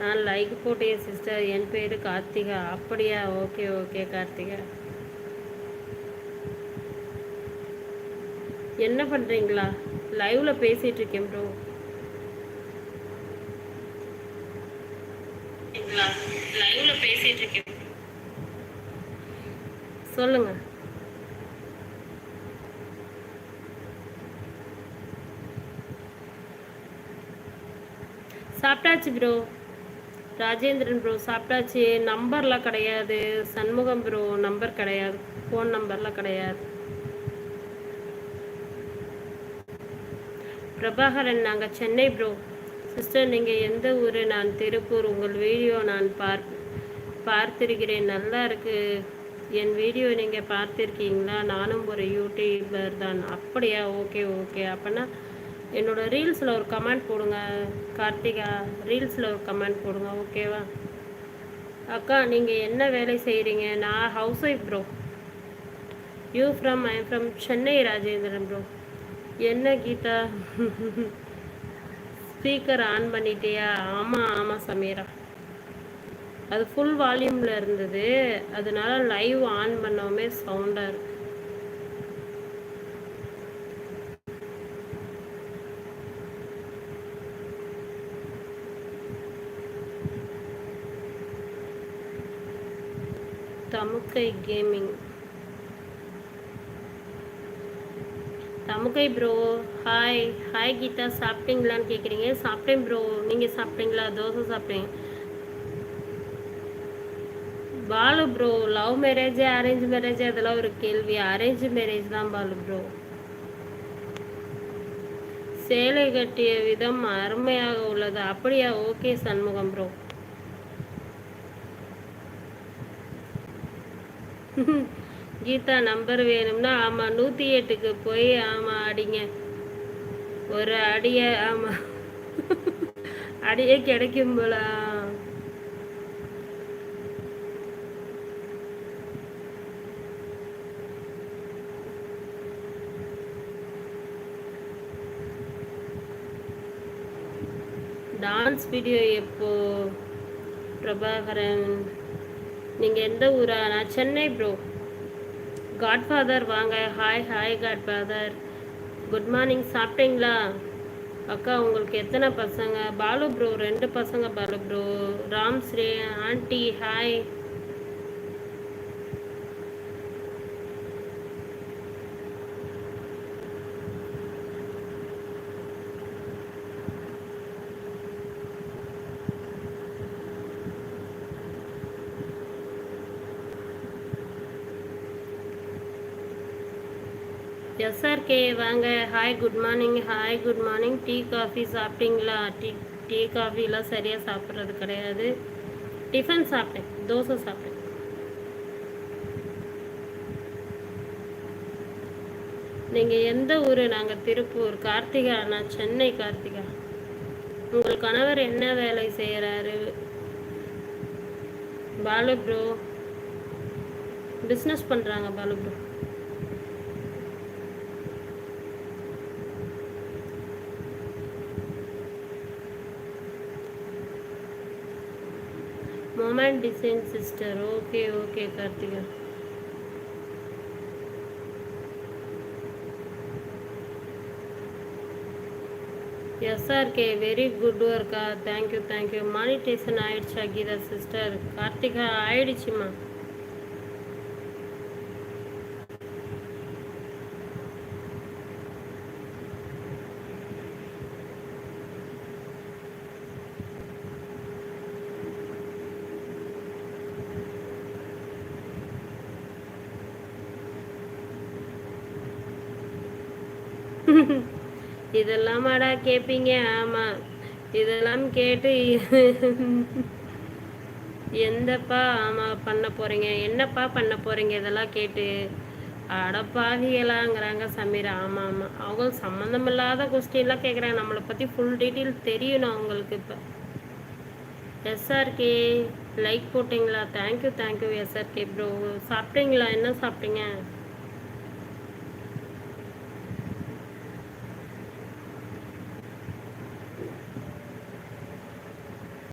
நான் லைக் போட்டேன் சிஸ்டர் என் பேர் கார்த்திகா. அப்படியா? Okay okay Karthika. என்ன பண்ணுறீங்களா லைவ்ல பேசிட்டு இருக்கேன் ப்ரோ லைவ்ல பேசிட்டு இருக்கேன். சொல்லுங்க. சாப்பிட்டாச்சு ப்ரோ ராஜேந்திரன் ப்ரோ சாப்பிட்டாச்சு. நம்பர்லாம் கிடையாது. சண்முகம் ப்ரோ நம்பர் கிடையாது. ஃபோன் நம்பர்லாம் கிடையாது. பிரபாகரன் நாங்கள் சென்னை ப்ரோ சிஸ்டர் நீங்கள் எந்த ஊர்? நான் திருப்பூர். உங்கள் வீடியோ நான் பார் பார்த்திருக்கிறேன். நல்லா இருக்கு. என் வீடியோ நீங்கள் பார்த்துருக்கீங்களா? நானும் ஒரு யூடியூபர் தான். அப்படியா? ஓகே ஓகே அப்போனா என்னோட ரீல்ஸில் ஒரு கமெண்ட் போடுங்க. கார்த்திகா ரீல்ஸில் ஒரு கமெண்ட் போடுங்க ஓகேவா? அக்கா நீங்கள் என்ன வேலை செய்கிறீங்க நான் housewife bro you from I from Chennai Rajendran bro என்ன கீதா? ஸ்பீக்கர் ஆன் பண்ணிட்டியா? ஆமாம் ஆமாம் சமீரா. அது ஃபுல் வால்யூமில் இருந்தது. அதனால் லைவ் ஆன் பண்ணவுமே சவுண்டாக இருக்குது தமுக்கை கேமிங் தமுக்கை ப்ரோ ஹாய் ஹாய் கீதா சாப்பிட்டீங்களான்னு கேட்குறீங்க சாப்பிட்டேன் ப்ரோ நீங்கள் சாப்பிட்டீங்களா? தோசை சாப்பிட்டேன். Balu bro love marriage arrange marriage அதெல்லாம் ஒரு கேள்வி. அரேஞ்ச் மேரேஜ் தான் பாலு ப்ரோ சேலை கட்டிய விதம் அருமையாக உள்ளது. அப்படியா? Okay Shanmugam bro Geetha number வேணும்னா ஆமாம் நூற்றி எட்டுக்கு போய் ஆமாம் அடிங்க. ஒரு அடிய ஆமாம் அடியே கிடைக்கும் போல. டான்ஸ் வீடியோ எப்போ? பிரபாகரன். நீங்கள் எந்த ஊரா? நான் சென்னை ப்ரோ காட்ஃபாதர் வாங்க. Hi hi godfather good morning சாப்பிட்டீங்களா? அக்கா உங்களுக்கு எத்தனை பசங்க? பாலு ப்ரோ ரெண்டு பசங்க Balu bro Ram Sri aunty hi SRK வாங்க. Hi good morning hi good morning tea coffee சாப்பிட்டீங்களா? டீ டீ காஃபிலாம் சரியாக சாப்பிட்றது கிடையாது. டிஃபன் சாப்பிட்டேன். தோசை சாப்பிட்டேன். நீங்கள் எந்த ஊர்? நாங்கள் திருப்பூர். கார்த்திகா நான் சென்னை கார்த்திகா. உங்கள் கணவர் என்ன வேலை செய்கிறாரு பாலு ப்ரோ பிஸ்னஸ் பண்ணுறாங்க Balu bro moment design sister okay okay Karthika SRK very good ஒர்க்கா thank you thank you monetization ஆயிடுச்சா கீதா சிஸ்டர் கார்த்திகா ஆயிடுச்சுமா இதெல்லாமாடா கேட்பீங்க ஆமாம் இதெல்லாம் கேட்டு எந்தப்பா ஆமாம் பண்ண போகிறீங்க என்னப்பா பண்ண போகிறீங்க இதெல்லாம் கேட்டு. அடப்பாவிகளாங்கிறாங்க சமீரா. ஆமாம் ஆமாம் அவங்க சம்மந்தமில்லாத கொஸ்டின்லாம் கேட்குறாங்க நம்மளை பற்றி ஃபுல் டீட்டெயில் தெரியணும் அவங்களுக்கு இப்போ. எஸ்ஆர்கே லைக் போட்டிங்களா? Thank you thank you SRK bro சாப்பிட்டீங்களா? என்ன சாப்பிட்டீங்க?